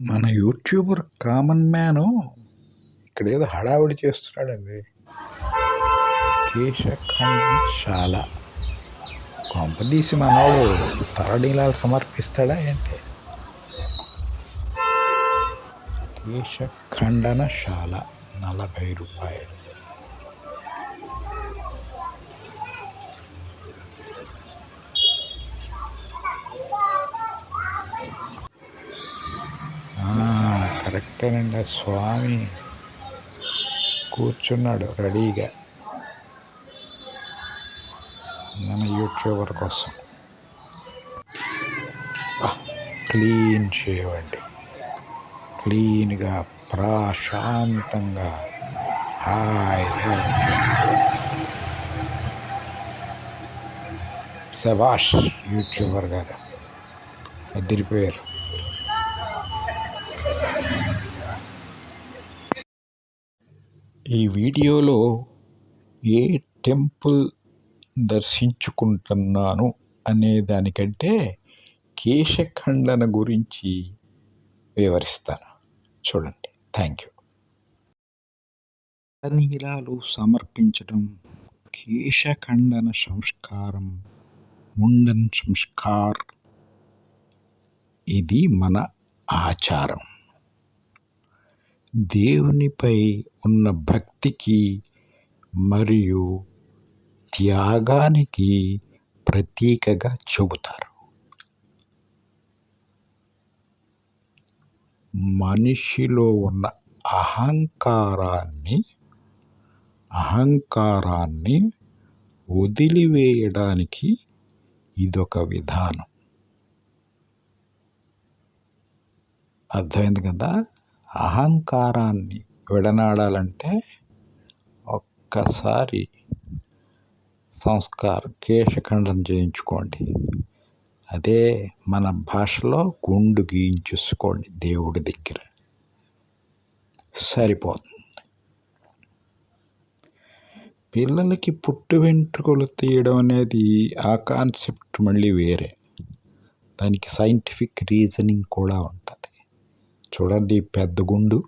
మన YouTuber common man ఇక్కడ ఏదో హడావిడి చేస్తున్నాడండి. కేశఖండశాల కొంపదీసి మనవాడు తలనీలాలు సమర్పిస్తాడా ఏంటి? కేశఖండనశాల నలభై రూపాయలు ఆ, కరెక్టేనండి. స్వామి కూర్చున్నాడు రెడీగా. మన యూట్యూబర్ కోసం. క్లీన్ చేయవండి క్లీన్గా ప్రశాంతంగా. హాయిగా శబాష్ యూట్యూబర్ గారు. అదిరిపోయారు ఈ వీడియోలో ఏ టెంపుల్ దర్శించుకుంటున్నాను అనే దానికంటే కేశఖండన గురించి వివరిస్తాను. చూడండి. Thank you. నీలాలు సమర్పించడం కేశఖండన సంస్కారం ముండన్ సంస్కార్ ఇది మన ఆచారం. దేవునిపై ఉన్న భక్తికి మరియు త్యాగానికి ప్రతీకగా చెబుతారు. మనిషిలో ఉన్న అహంకారాన్ని అహంకారాన్ని వదిలివేయడానికి ఇదొక విధానం. అర్థమైంది కదా? అహంకారాన్ని విడనాడాలంటే ఒక్కసారి సంస్కార్ కేశఖండం చేయించుకోండి. అదే మన భాషలో గుండు గీయించుకోండి దేవుడి దగ్గర. సరిపోతుంది. పిల్లలకి పుట్టు వెంట్రుకలు తీయడం అనేది ఆ కాన్సెప్ట్ మళ్ళీ వేరే. దానికి సైంటిఫిక్ రీజనింగ్ కూడా ఉంటుంది. చూడండి పెద్ద గుండు.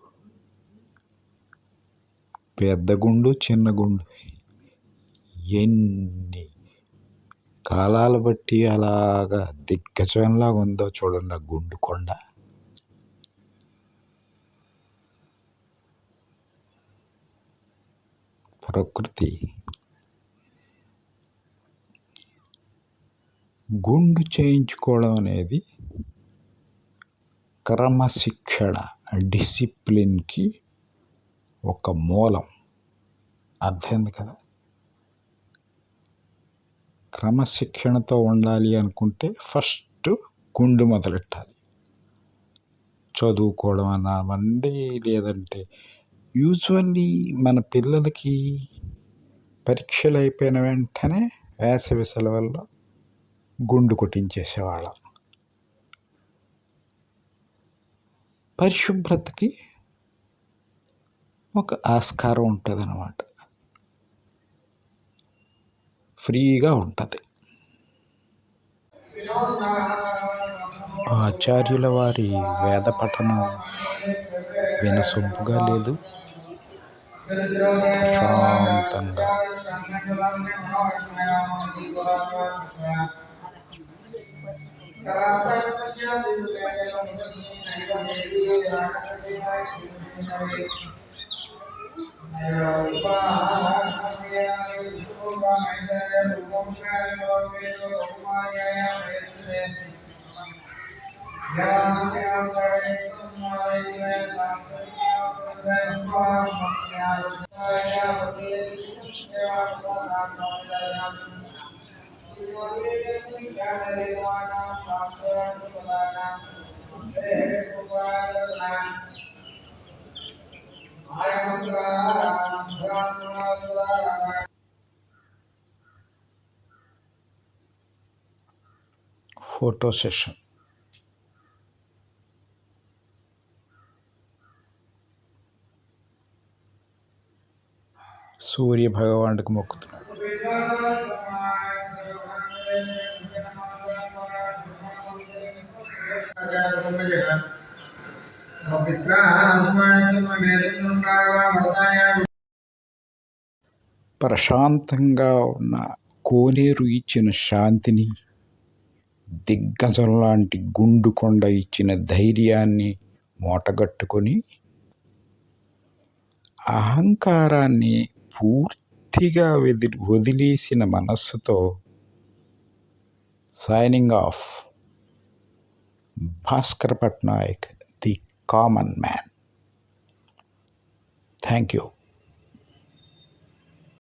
పెద్ద గుండు చిన్న గుండు. ఎన్ని కాలాలు బట్టి అలాగా దిగ్గజంలాగా ఉందో చూడండి ఆ గుండు కొండ. ప్రకృతి. గుండు చేయించుకోవడం అనేది క్రమశిక్షణ డిసిప్లిన్కి ఒక మూలం. అర్థమైంది కదా? క్రమశిక్షణతో ఉండాలి అనుకుంటే ఫస్ట్ గుండు మొదలెట్టాలి. చదువుకోవడం అన్నామండి లేదంటే యూజువల్లీ మన పిల్లలకి పరీక్షలు అయిపోయిన వెంటనే వేసవి సెలవుల్లో గుండు కొట్టించేసేవాళ్ళం. పరిశుభ్రతకి ఒక ఆస్కారం ఉంటుంది అన్నమాట ఫ్రీగా ఉంటుంది. ఆచార్యుల వారి వేద పఠనం వినసొంపుగా లేదు. ప్రశాంతంగా. Yeah. Photo session. सूर्य भगवान को मोक्त ప్రశాంతంగా ఉన్న కోనేరు ఇచ్చిన శాంతిని దిగ్గజం లాంటి గుండుకొండ ఇచ్చిన ధైర్యాన్ని మూటగట్టుకొని అహంకారాన్ని పూర్తిగా వదిలి వదిలేసిన మనస్సుతో signing off Bhaskar Patnaik the common man thank you